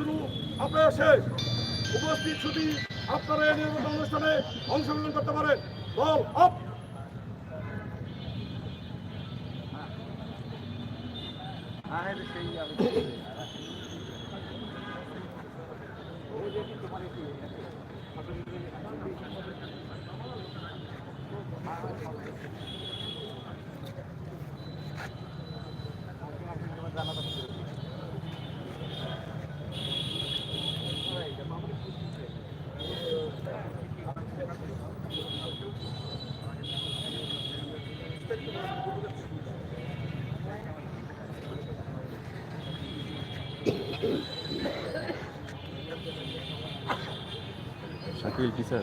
শুরু আপনার শেষ। উপস্থিত ছুটি আপনারা এই নির্বাচন অনুষ্ঠানে অংশগ্রহণ করতে পারেন। বল আপ! শাকিল পিছে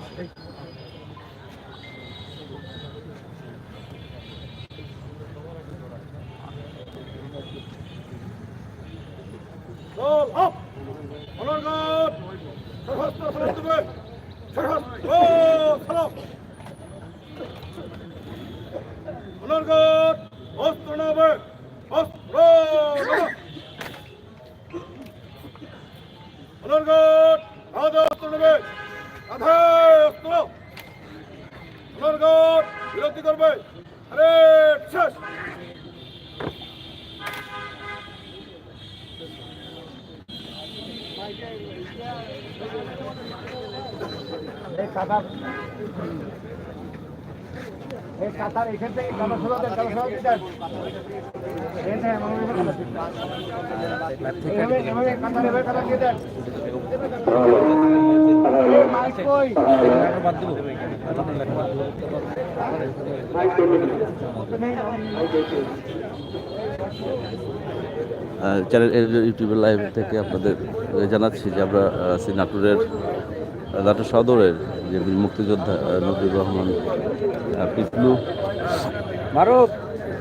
কাতার এখান থেকে ষোলো দেন এই নেন, আমার এখানে দিন। এভাবে কাতার এভাবে কাতার দিয়ে দেন? চ্যানেল ইউটিউবের লাইভ থেকে আপনাদের জানাচ্ছি যে আমরা আছি নাটোরের নাটোর সদরের যে মুক্তিযোদ্ধা নজরুল রহমান পিপলু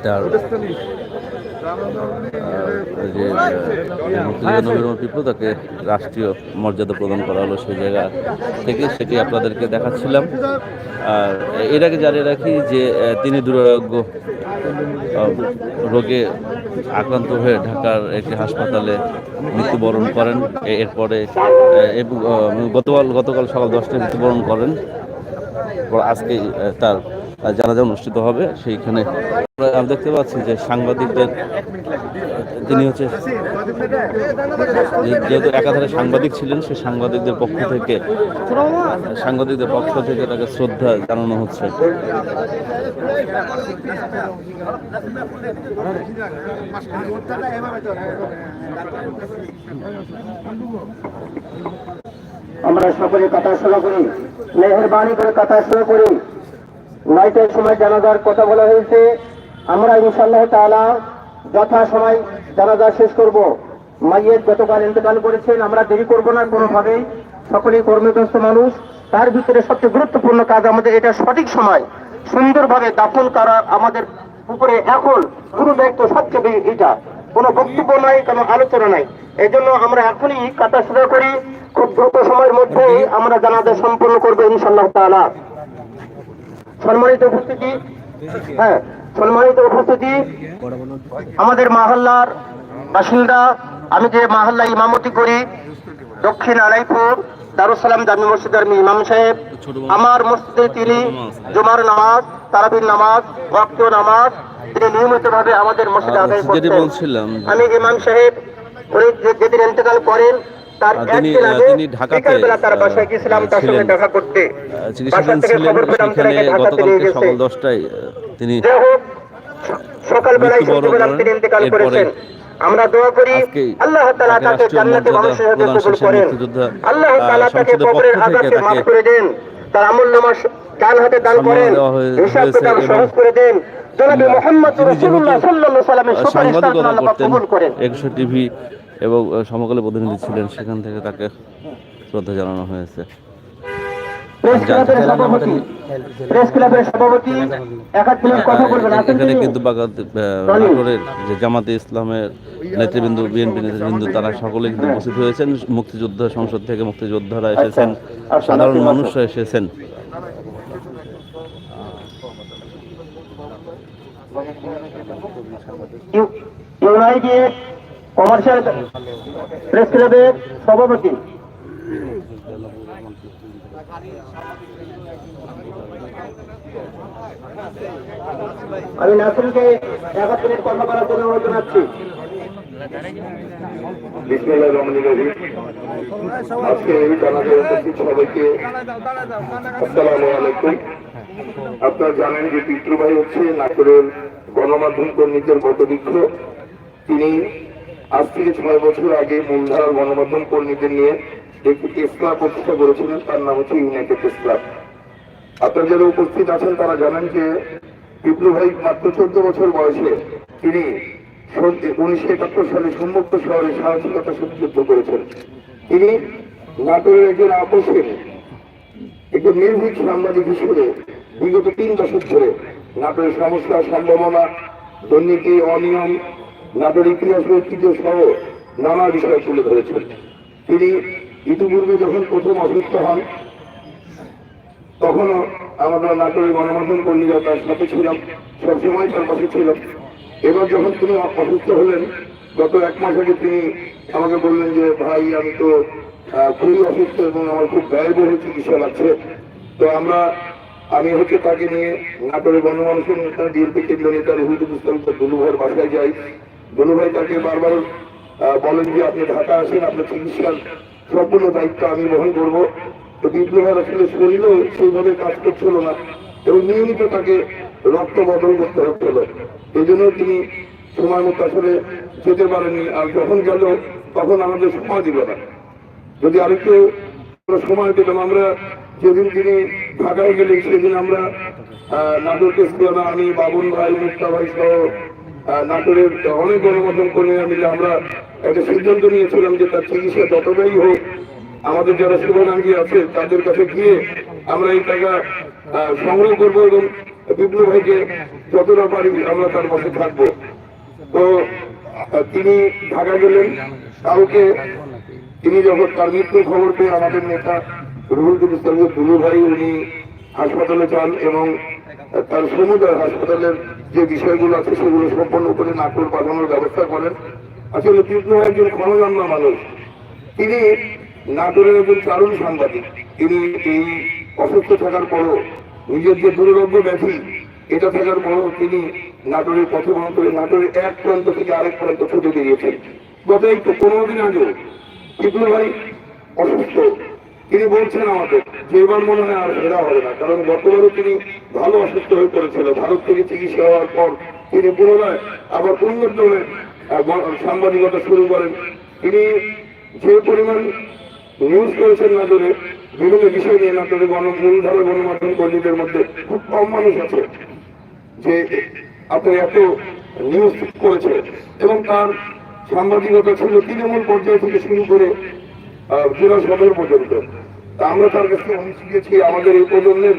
তার যে মুক্তিযোদ্ধা রহমান তাকে রাষ্ট্রীয় মর্যাদা প্রদান করা হলো সেই জায়গা থেকে সেটি আপনাদেরকে দেখাচ্ছিলাম। আর এর আগে জানিয়ে রাখি যে তিনি দুরারোগ্য রোগে আক্রান্ত হয়ে ঢাকার একটি হাসপাতালে মৃত্যুবরণ করেন। এরপরে গতকাল গতকাল সকাল দশটায় মৃত্যুবরণ করেন। আজকে তার জানাজা অনুষ্ঠিত হবে। সেইখানে আমরা আমি দেখতে পাচ্ছি যে সাংবাদিকদের, তিনি হচ্ছে যেহেতু একাধারে সাংবাদিক ছিলেন সেই সাংবাদিকদের পক্ষ থেকে, সাংবাদিকদের পক্ষ থেকে তাকে শ্রদ্ধা জানানো হচ্ছে। আমরা সকলে কথা শোনা করি, মেহরবানি করে কথা শোনা করি। নয়টার সময় জানাজার কথা বলা হয়েছে। আমরা ইনশাল্লাহ তাআলা যথা সময় জানাজা শেষ করব। মাইয়ের গতকাল ইন্তেকাল করেছেন, আমরা দেরি করব না কোনোভাবেই সকলেই কর্মব্যস্ত মানুষ। তার ভিতরে সবচেয়ে গুরুত্বপূর্ণ কাজ আমাদের এটা সঠিক সময়। সুন্দরভাবে দাফন করা আমাদের উপরে এখন গুরু দায়িত্ব সবচেয়ে এটা। কোনো বক্তব্য নাই, কোনো আলোচনা নাই। এই জন্য আমরা এখনই শুরু করি। খুব দ্রুত সময়ের মধ্যে আমরা জানাজা সম্পন্ন করব ইনশাল্লাহ তাআলা। সম্মানিত উপস্থিতি হ্যাঁ সম্মানিত উপস্থিতি। আমাদের মাহাল্লার বাসিন্দা আমি যে মাহাল্লা ইমামতি করি দক্ষিণ আলাইপুর দারুসালাম জামি মসজিদের ইমাম সাহেব আমার মসজিদে তিনি জুমার নামাজ তারাবির নামাজ ওয়াক্ত নামাজ তিনি নিয়মিতভাবে আমাদের মসজিদে আদায় যেটি করতেন। আমি ইমাম সাহেব উনি যে- যেদিন ইন্তেকাল করেন তার একদিন আগে বিকালবেলা তার বাসায় আহ, তার সঙ্গে দেখা করতে। বাসা থেকে খবর পেলাম সেখানে তাকে নিয়ে গেছে। সকাল দশটায় তিনি যাই হোক সকালবেলায় মৃত্যুবরণ করেন। তিনি ইন্তেকাল এরপরে করেছেন। আমরা দোয়া করি আল্লাহ তাআলা তাকে তাকে জান্নাতে মানুষের সাথে কবুল করেন। আল্লাহ তাআলা তাকে কবরের আযাবকে মাফ করে দেন তার আমল নামাজ ডান হাতে দান করেন হিসাব কিতাব সহজ করে দেন। জনাবে মুহাম্মদ রাসূলুল্লাহ সাল্লাল্লাহু আলাইহি সাল্লামের সুপারিশ সাংবাদিকতা আল্লাহ করতেন কবুল করেন। একুশে টিভি এবং সমকালে প্রতিনিধি ছিলেন সেখান থেকে তাকে শ্রদ্ধা জানানো হয়েছে। এখানে কিন্তু নাটোরের যে জামাতে ইসলামের নেতৃবৃন্দ বিএনপি নেতৃবৃন্দ তারা সকলে কিন্তু উপস্থিত হয়েছেন। মুক্তিযোদ্ধা সংসদ থেকে মুক্তিযোদ্ধারা এসেছেন সাধারণ মানুষরা এসেছেন। ইউনাইটেড কমার্শিয়াল প্রেস ক্লাবের সভাপতি। আমি নাসরুলকে এক মিনিট কথা বলার জন্য অনুরোধ জানাচ্ছি আপনারা জানেন যে পিতৃভাই হচ্ছে নাটোরের গণমাধ্যম কর্মীদের বটবৃক্ষ তিনি আজ থেকে ছয় বছর আগে মূলধারার গণমাধ্যম কর্মীদের নিয়ে একটি প্রেস ক্লাব প্রতিষ্ঠা করেছিলেন, তার নাম হচ্ছে ইউনাইটেড প্রেস ক্লাব আপনারা যারা উপস্থিত আছেন, তারা জানেন যে বিপ্লব ভাই মাত্র চোদ্দ বছর বয়সে তিনি উনিশশো একাত্তর সালে সম্মুক্ত শহরে সাহসিকতা যুদ্ধ করেছেন। তিনি নাটোরের একজন আপোষের একজন নির্ভীক সাংবাদিক হিসেবে বিগত তিন দশক ধরে নাটোরের সমস্যা, সম্ভাবনা, দুর্নীতি, অনিয়ম নাটোর ইতিহাস ঐতিহ্য সহ নানা বিষয় তুলে ধরেছেন। তিনি ইতিপূর্বে যখন প্রথম অসুস্থ হন, তখনও আমরা নাটোরের গণমাধ্যম কর্মীরা তার সাথে ছিলাম, সবসময় তার পাশে ছিলাম। এবার যখন তিনি অসুস্থ হলেন, গত এক মাস আগে তিনি আমাকে বললেন যে, ভাই, আমি তো খুবই অসুস্থ এবং আমার খুব ব্যয়বহুল চিকিৎসা লাগছে। তো আমরা, আমি হচ্ছে তাকে নিয়ে নাটোরের গণমানুষের নেতা বিএনপি কেন্দ্র নেতা রহিদুল ইসলাম দুলুভাইয়ের বাসায় যাই। দুলুভাই তাকে বারবার বলেন যে আপনি ঢাকা আসেন আপনার চিকিৎসার সম্পূর্ণ দায়িত্ব আমি বহন করব। তো বিপ্লবের আসলে শরীরও সেইভাবে কাজ করছিল না। এবং নিয়মিত তাকে রক্ত বদল করতে হচ্ছিল এই জন্য তিনি সময় মতো আসলে যেতে পারেননি। আর যখন গেল, তখন আমাদের সময় দিল না। যদি আরেকটু সময় পেতাম, আমরা যেদিন তিনি ঢাকায় গেলেন, সেদিন আমরা ছিলাম আমি, বাবুন ভাই মুক্তা ভাই সহ নাটোরের অনেক গণমাধ্যম কর্মীরা মিলে আমরা একটা সিদ্ধান্ত নিয়েছিলাম যে তার চিকিৎসা যতটাই হোক, আমাদের যারা শুভাকাঙ্ক্ষী আছে, তাদের কাছে গিয়ে আমরা এই টাকা সংগ্রহ করব এবং বিপ্লব ভাইকে যতটা পারি আমরা তার পাশে থাকব। তো তিনি ঢাকা গেলেন কাউকে তিনি যখন তার মৃত্যুর খবর পেয়ে আমাদের নেতা রুহুল সাহেব, দুলু ভাই, উনি হাসপাতালে যান এবং তার সমুদায় হাসপাতালের যে বিষয়গুলো আছে সেগুলো সম্পন্ন করে নাটোর পাঠানোর ব্যবস্থা করেন। আসলে কৃষ্ণ একজন ক্ষণজন্মা মানুষ। তিনি নাটোরের একজন চারুণ সাংবাদিক। তিনি এই অসুস্থ থাকার পরও নিজের যে দুর্লভ্য ব্যাধি, এটা থাকার পরও তিনি নাটোরের পথে করে নাটোরের এক প্রান্ত থেকে আরেক প্রান্ত ছুটে দিয়েছেন গত একটু পনেরো দিন আগেও বিপ্লব ভাই অসুস্থ। তিনি বলছেন আমাদের যে এবার মনে হয় আর ফেরা হবে না, কারণ গতবারও তিনি ভালো অসুস্থ হয়ে পড়েছিল। ভারত থেকে চিকিৎসা হওয়ার পর তিনি পুনরায় আবার উন্নত গ- সাংবাদিকতা শুরু করেন। তিনি যে পরিমাণ নিউজ করেছেন নাটোরে, বিভিন্ন বিষয় নিয়ে নাটোরে গণ, মূলধারা গণমাধ্যম কর্মীদের মধ্যে খুব কম মানুষ আছে যে আপনি এত নিউজ করেছে। এবং তার সাংবাদিকতা ছিল তৃণমূল পর্যায় থেকে শুরু করে জেলা সদর পর্যন্ত। আমরা তার কাছে অনেক শিখেছি আমাদের এই প্রজন্মের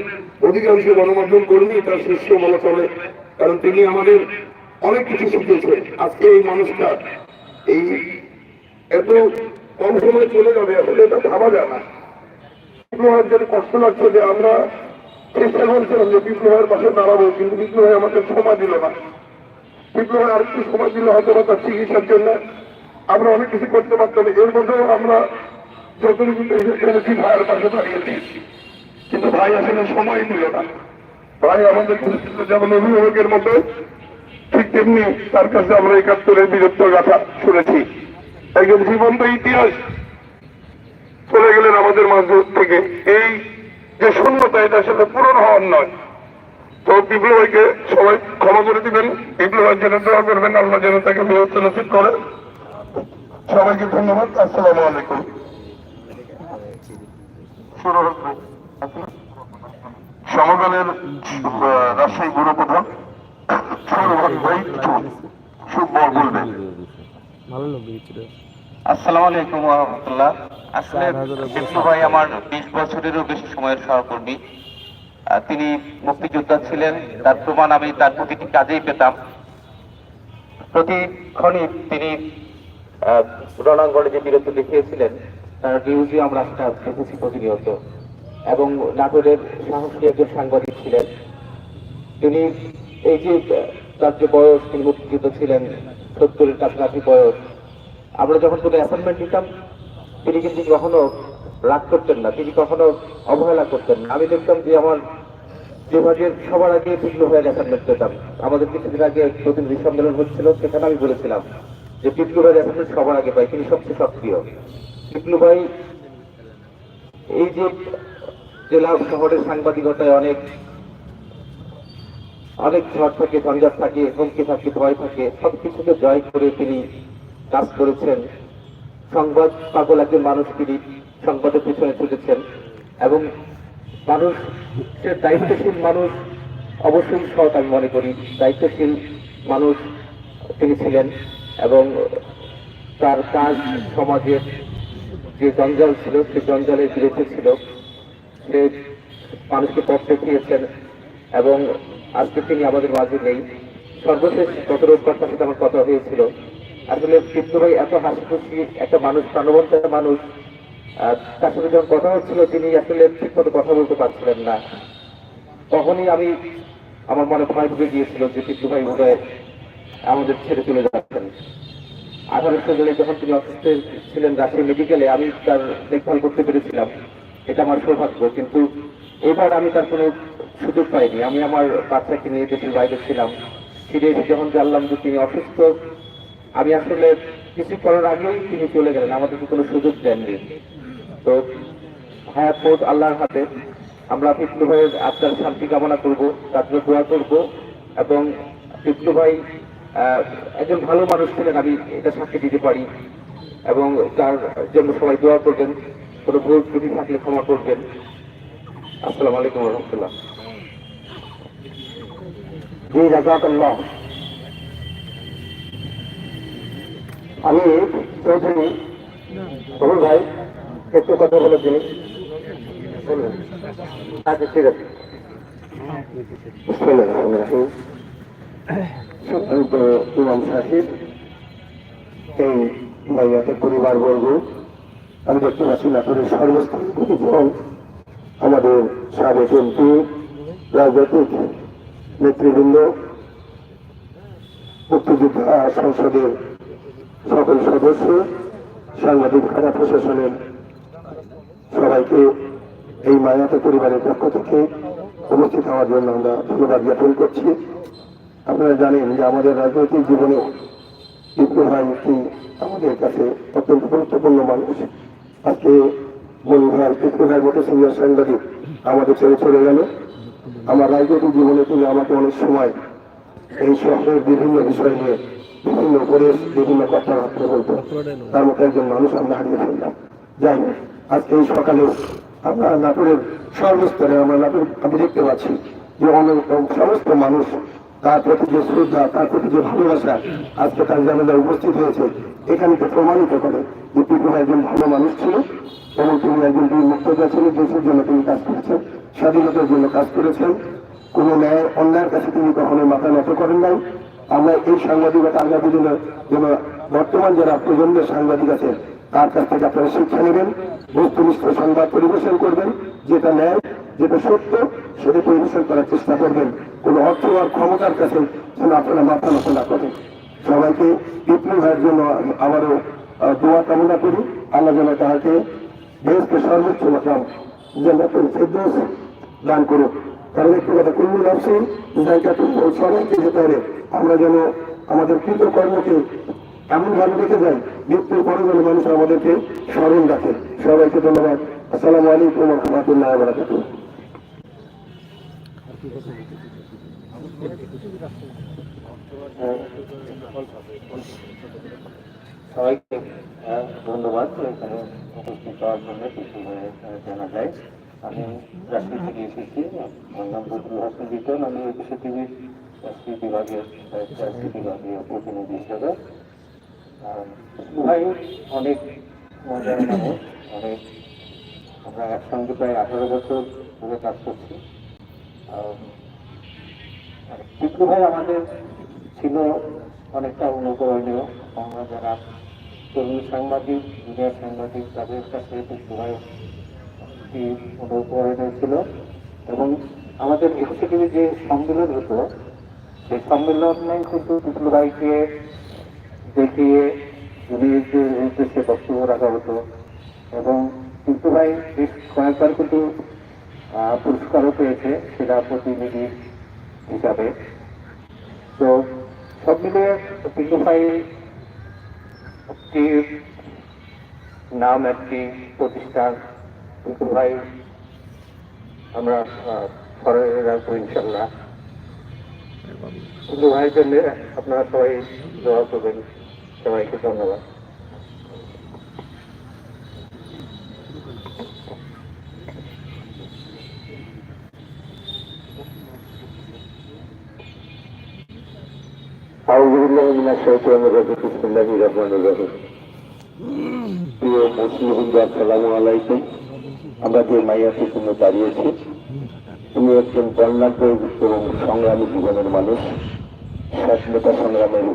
অধিকাংশ গণমাধ্যম কর্মী তার শিষ্য বলা চলে, কারণ তিনি আমাদের অনেক কিছু শিখিয়েছেন। আজকে এই মানুষটা এই এত কম সময় চলে যাবে, আসলে এটা ভাবা যায় না। বিপ্লবের কষ্ট লাগছে যে আমরা চেষ্টা করছিলাম যে বিপ্লবের পাশে দাঁড়াবো, কিন্তু বিপ্লব আমাদের সময় দিল না। বিপ্লব আর একটু সময় দিলে হয়তো তার চিকিৎসার জন্য আমরা অনেক কিছু করতে পারতাম। এর মধ্যেও আমরা কিন্তু ভাই আসলে সময় দিল না। ভাই আমাদের যেমন অভিভাবকের মতো, ঠিক তেমনি তার কাছে আমরা একাত্তরের শুনেছি। একজন জীবন্ত ইতিহাস চলে গেলেন আমাদের মাঝ থেকে। এই যে শূন্যতা, এটা আসলে পূরণ হওয়ার নয়। তো বিপ্লবীকে সবাই ক্ষমা করে দিবেন। বিপ্লবের জন্য দোয়া করবেন, আল্লাহ যেন তাকে ব্যবস্থা নসিব করে। সবাইকে ধন্যবাদ। আসসালামু আলাইকুম। সমকালের রাজশাহী গুরু প্রধান ভাই কিছু সুখ আসসালামু আলাইকুম রহমতুল্লাহ আসলে বিপ্লব ভাই আমার বিশ বছরেরও বেশি সময়ের সহকর্মী। তিনি মুক্তিযোদ্ধা ছিলেন তার প্রমাণ আমি তার প্রতিটি কাজেই পেতাম। প্রতিক্ষণই তিনি আহ, রণাঙ্গনে যে বীরত্ব দেখিয়েছিলেন তার নিউজে আমরা দেখেছি প্রতিনিয়ত। এবং নাটোরের সাহসী একজন সাংবাদিক ছিলেন। তিনি এই যে, তার যে বয়স, তিনি মুক্তিযুদ্ধ ছিলেন সত্তরের কাছাকাছি বয়স। আমরা যখন কোনো অ্যাসাইনমেন্ট দিতাম তিনি কিন্তু কখনো রাগ করতেন না, তিনি কখনো অবহেলা করতেন না। আমি দেখতাম যে, আমার বিভাগের সবার আগে বিপ্লু ভাইয়ের অ্যাসাইনমেন্ট পেতাম। আমাদের কিছুদিন আগে প্রতিনিধি সম্মেলন হচ্ছিল, সেখানে আমি বলেছিলাম যে বিপ্লু ভাইয়ের অ্যাসাইনমেন্ট সবার আগে পাই, তিনি সবচেয়ে সক্রিয়। বিপ্লু ভাই, এই যে জেলা শহরের সাংবাদিকতায় অনেক অনেক ঝড় থাকে, ঝঞ্ঝাট থাকে, হুমকি থাকে, ভয় থাকে, সবকিছুকে জয় করে তিনি কাজ করেছেন। সংবাদ পাগল একজন মানুষ তিনি সংবাদের পিছনে ছুটেছেন এবং মানুষ দায়িত্বশীল মানুষ অবশ্যই সৎ আমি মনে করি। দায়িত্বশীল মানুষ তিনি ছিলেন এবং তার কাজ সমাজের যে জঞ্জাল ছিল সেই জঞ্জালের বিরুদ্ধে ছিল। সে মানুষকে পথ দেখিয়েছেন এবং আজকে তিনি আমাদের মাঝে নেই। সর্বশেষ গত রোববার তার সাথে আমার কথা হয়েছিল। আসলে বিপ্লু ভাই এত হাসি খুশি একটা মানুষ, প্রাণবন্ত মানুষ তার সাথে যখন কথা হচ্ছিল, তিনি আসলে ঠিক মতো কথা বলতে পারছিলেন না। তখনই আমি আমার মনে ভয় ঢুকে গিয়েছিল যে বিপ্লু ভাই বোধহয় আমাদের ছেড়ে চলে যাচ্ছেন। আঠারোশো জনে যখন তিনি অসুস্থ ছিলেন রাজশাহী মেডিকেলে আমি তার দেখভাল করতে পেরেছিলাম। এটা আমার সৌভাগ্য, কিন্তু এবার আমি তার কোনো সুযোগ পাইনি। আমি আমার বাচ্চাকে নিয়ে দেশের বাইরে ছিলাম। ফিরে এসে যখন জানলাম যে তিনি অসুস্থ, আমি আসলে কিছু করার আগেই তিনি চলে গেলেন। আমাদেরকে কোনো সুযোগ দেননি। তো হায়াত বোধ আল্লাহর হাতে। আমরা পিপলু ভাইয়ের আত্মার শান্তি কামনা করব, তার জন্য দোয়া করব এবং পিপলু ভাই একজন ভালো মানুষ ছিলেন আমি এটা সাক্ষী দিতে পারি। এবং তার জন্য সবাই দোয়া করবেন কোনো ভুল ত্রুটি থাকলে ক্ষমা করবেন। আসসালামু আলাইকুম রহমতুল্লাহ। জি আমি চৌধুরী কবুল ভাই একটু কথা বলে তিনি আচ্ছা ঠিক আছে। রহিম। সম্মানিত ইমাম সাহেব। এই ভাইয়াকে পরিবার বর্গ আমি দেখতে পাচ্ছি নাটোরের প্রতিজন আমাদের সাবেক এমপি, রাজনৈতিক নেতৃবৃন্দ, মুক্তিযোদ্ধা সংসদের সকল সদস্য, সাংবাদিক থানা প্রশাসনের সবাইকে এই মায়াতে পরিবারের পক্ষ থেকে উপস্থিত হওয়ার জন্য আমরা ধন্যবাদ জ্ঞাপন করছি। আপনারা জানেন যে আমাদের রাজনৈতিক জীবনে বিপ্লব ভাই একটি আমাদের কাছে অত্যন্ত গুরুত্বপূর্ণ মানুষ। আজকে মনিভার বিপ্লব ভাইয়ের মতো সিনিয়র সাংবাদিক আমাদের ছেড়ে চলে গেল। আমার রাজনৈতিক জীবনে তিনি আমাকে অনেক সময় এই শহরের বিভিন্ন বিষয় নিয়ে বিভিন্ন উপদেশ, বিভিন্ন কথাবার্তা বলতো। তার মতো একজন মানুষ আমরা হারিয়ে ফেললাম। যাই আজকে এই সকালে আমরা নাটোরের সর্বস্তরে আমরা নাটোর, আমি দেখতে পাচ্ছি যে অনেক, সমস্ত মানুষ তার প্রতি যে শ্রদ্ধা, তার প্রতি যে ভালোবাসা আজকে তার জানাজায় উপস্থিত হয়েছে, এখানে তো প্রমাণিত করে যে পিপু একজন ভালো মানুষ ছিল এবং তিনি একজন বীর মুক্ততা ছিল, দেশের জন্য তিনি কাজ করেছেন, স্বাধীনতার জন্য কাজ করেছেন। কোনো ন্যায়, অন্যায়ের কাছে তিনি কখনো মাথা নত করেন নাই। আমরা এই সাংবাদিকতা আগামী দিনে যেন বর্তমান যারা প্রজন্মের সাংবাদিক আছেন তার কাছ থেকে আপনারা শিক্ষা নেবেন, বস্তুনিষ্ঠ সংবাদ পরিবেশন করবেন, যেটা ন্যায়, যেটা সত্য সেটা পরিবেশন করার চেষ্টা করবেন। কোনো অর্থ আর ক্ষমতার কাছে যেন আপনারা মাথা নত না করেন। সবাইকে বিপ্লব ভাইয়ের জন্য আবারও দোয়া কামনা করি। আল্লাহ যেন তাহাকে দেশকে সর্বোচ্চ মতাম যেন ফেরদৌস দান করুক। কারণ একটু কথা কুল্লু নফসিন সবাইকে যেতে হবে আমরা যেন আমাদের কৃত কর্মকে এমন ভাবে রেখে যাই মৃত্যুর পরে যেন মানুষ আমাদেরকে স্মরণ রাখে। সবাইকে ধন্যবাদ। আসসালামু আলাইকুম রহমতুল্লাহ বারাকাতুহ। সবাইকে ধন্যবাদ। এখানে উপস্থিত হওয়ার জন্য কিছু জানা যায়। আমি রাজশাহী থেকে এসেছি। আমার নাম বদরুল বিটন আমি একুশে টিভির রাজশাহী বিভাগের রাজশাহী বিভাগীয় প্রতিনিধি হিসেবে। ভাই, অনেক মজার মানুষ, অনেক আমরা একসঙ্গে প্রায় আঠারো বছর ধরে কাজ করছি। টিকু ভাই আমাদের ছিল অনেকটা অনুকরণীয় আমরা যারা তরুণ সাংবাদিক জুনিয়র সাংবাদিক, তাদের কাছে টিকু ভাই অনুকরণীয় ছিল। এবং আমাদের এক্সিকিউটিভ যে সম্মেলন হতো, সেই সম্মেলনে কিন্তু টিকু ভাইকে দেখিয়ে জুনিয়রদের উদ্দেশ্যে বক্তব্য রাখা হতো। এবং টিকু ভাই বেশ কয়েকবার কিন্তু পুরস্কারও পেয়েছে সেটা প্রতিনিধি হিসাবে। তো সব মিলিয়ে একটি নাম, একটি প্রতিষ্ঠান। টিকু ভাই আমরা স্মরণে রাখব ইনশাল্লাহ। ভাইয়ের জন্য আপনারা সবাই দোয়া করবেন। সবাইকে ধন্যবাদ। আলাইকুম। আমরা যে মাইয়াতে তুমি দাঁড়িয়েছি তুমি একজন বর্ণাঢ্য এবং সংগ্রামী জীবনের মানুষ স্বাধীনতা সংগ্রামের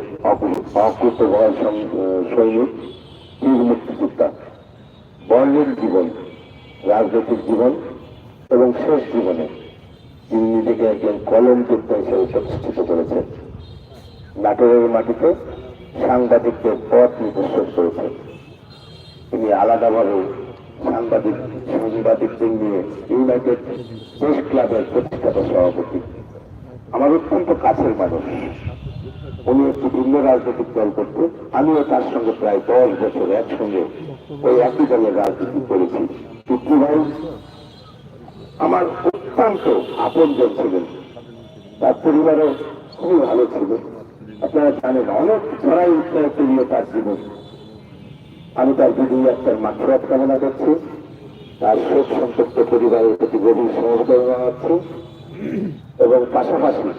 অকৃত ভয় সৈনিক বীর মুক্তিযোদ্ধা। বর্ণের জীবন, রাজনৈতিক জীবন এবং শেষ জীবনে তিনি নিজেকে একজন কলম যোদ্ধা হিসেবে প্রতিষ্ঠিত করেছেন। নাটোরের মাটিতে সাংবাদিকদের পথ নির্দেশন করেছেন তিনি আলাদাভাবে সাংবাদিক, সাংবাদিকদের নিয়ে ইউনাইটেড প্রেস ক্লাবের প্রতিষ্ঠাতা সভাপতি। আমার অত্যন্ত কাছের মানুষ। উনি একটি ভিন্ন রাজনৈতিক দল করতে, আমিও তার সঙ্গে প্রায় দশ বছর একসঙ্গে ওই একই দলের রাজনীতি করেছি। পিতৃ ভাই, আমার অত্যন্ত আপনজন ছিলেন। তার পরিবারও খুবই ভালো ছিল। আপনারা জানেন অনেক ছড়াই উত্তর পেরিয়ে তার জীবন। আমি তার যদি একটা মাত্রাত কামনা করছি। তার শোক সম্পর্ক পরিবারের প্রতি গভীর সমবেদনা জানাচ্ছি এবং পাশাপাশি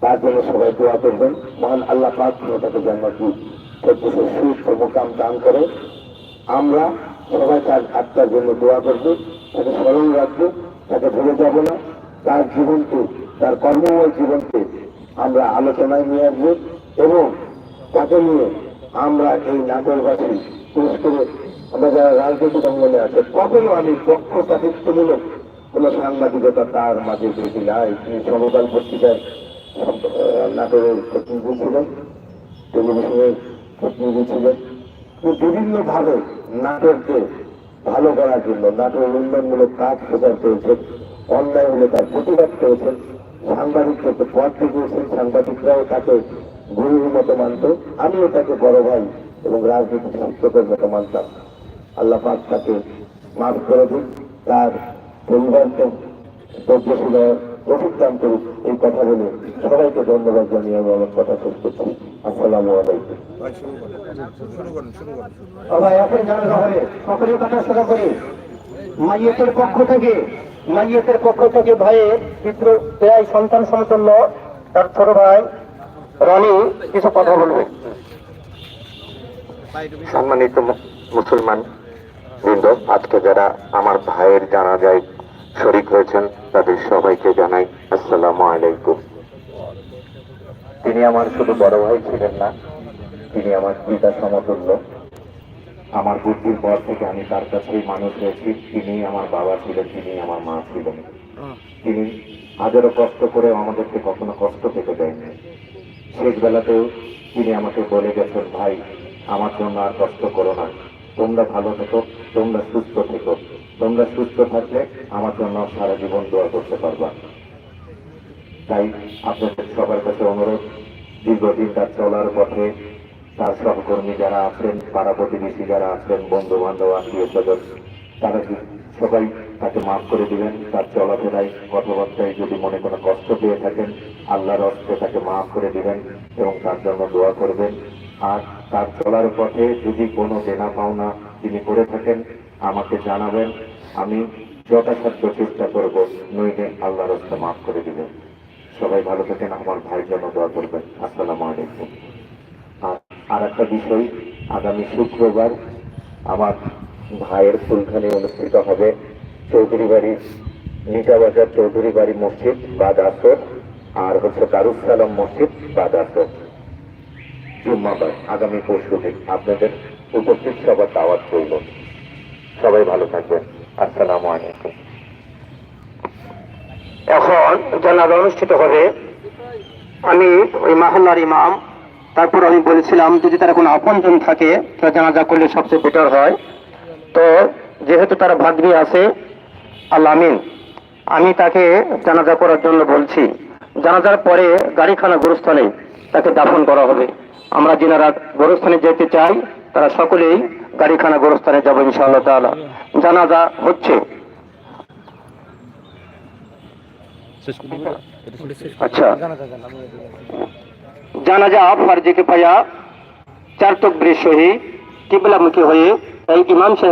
তার জন্য সবাই দোয়া করবেন। মহান আল্লাহ পাক তাকে জান্নাতি চব্বিশের সুখ মোকাম দান করে। আমরা সবাই তার আত্মার জন্য দোয়া করব, তাকে স্মরণ রাখব, তাকে ভুলে যাব না। তার জীবনকে, তার কর্মময় জীবনকে আমরা আলোচনায় নিয়ে আসব এবং তাকে নিয়ে আমরা এই নাটোরবাসী বিশেষ করে আমরা যারা রাজনৈতিক অঙ্গনে আছে কখনো আমি পক্ষপাতিত্বমূলক কোন সাংবাদিকতা তার মাঝে দেখি নাই তিনি সমকাল পত্রিকায় নাটোরের প্রতিনিধি ছিলেন টেলিভিশনের প্রতিনিধি ছিলেন বিভিন্নভাবে নাটককে ভালো করার জন্য, নাটকের উন্নয়নমূলক কাজ প্রচার করেছেন অন্যায় হলে তার প্রতিবাদ করেছেন। সাংবাদিকদেরকে পথ দেখিয়েছেন সাংবাদিকরাও তাকে গুরুর মতো মানত। আমিও তাকে বড় ভাই এবং রাজনৈতিক শিক্ষকের মতো মানতাম। আল্লাহ পাক তাকে মাফ করে দিন তার পরিবারকে ধৈর্যশীল দান করুক এই কথা বলে সবাইকে ধন্যবাদ জানিয়ে আমি আমার কথা শেষ করছি। আসসালামু আলাইকুম। সবাই এখন জানানো হবে সকলের কথা শোনা করি। মাইয়েতের পক্ষ থেকে মাইয়েতের পক্ষ থেকে ভয়ে পিতৃ প্রায় সন্তান সমতুল্য তার ছোট ভাই রনি কিছু কথা বলবে। সম্মানিত মুসলমান বৃন্দ আজকে যারা আমার ভাইয়ের জানাজায় শরিক হয়েছেন তাদের সবাইকে জানাই আসসালামু আলাইকুম। তিনি আমার শুধু বড় ভাই ছিলেন না তিনি আমার পিতা সমতুল্য। আমার বুদ্ধির পর থেকে আমি তার কাছেই মানুষ হয়েছি। তিনি আমার বাবা ছিলেন তিনি আমার মা ছিলেন। তিনি হাজারো কষ্ট করে আমাদেরকে কখনো কষ্ট পেতে দেয়নি। শেষ বেলাতেও তিনি আমাকে বলে গেছেন ভাই আমার জন্য আর কষ্ট করো না। তোমরা ভালো থেকো তোমরা সুস্থ থেকো। তোমরা সুস্থ থাকলে আমার জন্য সারা জীবন দোয়া করতে পারবা। তাই আপনাদের সবার কাছে অনুরোধ দীর্ঘদিন তার চলার পথে তার সহকর্মী যারা আছেন, পাড়া প্রতিবেশী যারা আছেন বন্ধু বান্ধব আত্মীয় স্বজন, তারা সবাই তাকে মাফ করে দিবেন? তার চলাফেরায়, কথাবার্তায় যদি মনে কোনো কষ্ট পেয়ে থাকেন, আল্লাহর অস্তে তাকে মাফ করে দিবেন এবং তার জন্য দোয়া করবেন। আর তার চলার পথে যদি কোনো দেনা পাওনা তিনি করে থাকেন, আমাকে জানাবেন, আমি যথাসাধ্য চেষ্টা করব নইলে আল্লাহর হস্তে মাফ করে দিবেন। সবাই ভালো থাকেন, আমার ভাইয়ের জন্য দোয়া করবেন। আসসালামু আলাইকুম। আর একটা বিষয়, আগামী শুক্রবার আমার ভাইয়ের ফুলখানি অনুষ্ঠিত হবে চৌধুরী বাড়ি নিটাবাজার চৌধুরী বাড়ি মসজিদ বাদ আসর আর হচ্ছে দারুসালাম মসজিদ বাদ আসর জুম্মাবার আগামী পরশু দিন আপনাদের উপস্থিত সবার দাওয়াত করব সবাই ভালো থাকবেন। আসসালামু আলাইকুম। এখন জানাজা অনুষ্ঠিত হবে। আমি ওই মাহাল্লার ইমাম তারপর আমি বলেছিলাম যদি তারা কোনো আপনজন থাকে তো জানাজা করলে সবচেয়ে বেটার হয়। তো যেহেতু তারা ভাগ্নি আছে আল্লাহ আমিন। আমি তাকে জানাজা করার জন্য বলছি জানাজার পরে গাড়িখানা গোরস্থানে তাকে দাফন করা হবে। আমরা যেনারা গোরস্থানে যেতে চাই তারা সকলেই গাড়িখানা গোরস্থানে যাব ইনশাআল্লাহ তাআলা। জানাজা হচ্ছে। আচ্ছা। জানাজা ফার্জে কে পায়া চার তকবীর সহিত কিবলামুখী হয়ে এই ইমাম সাহেব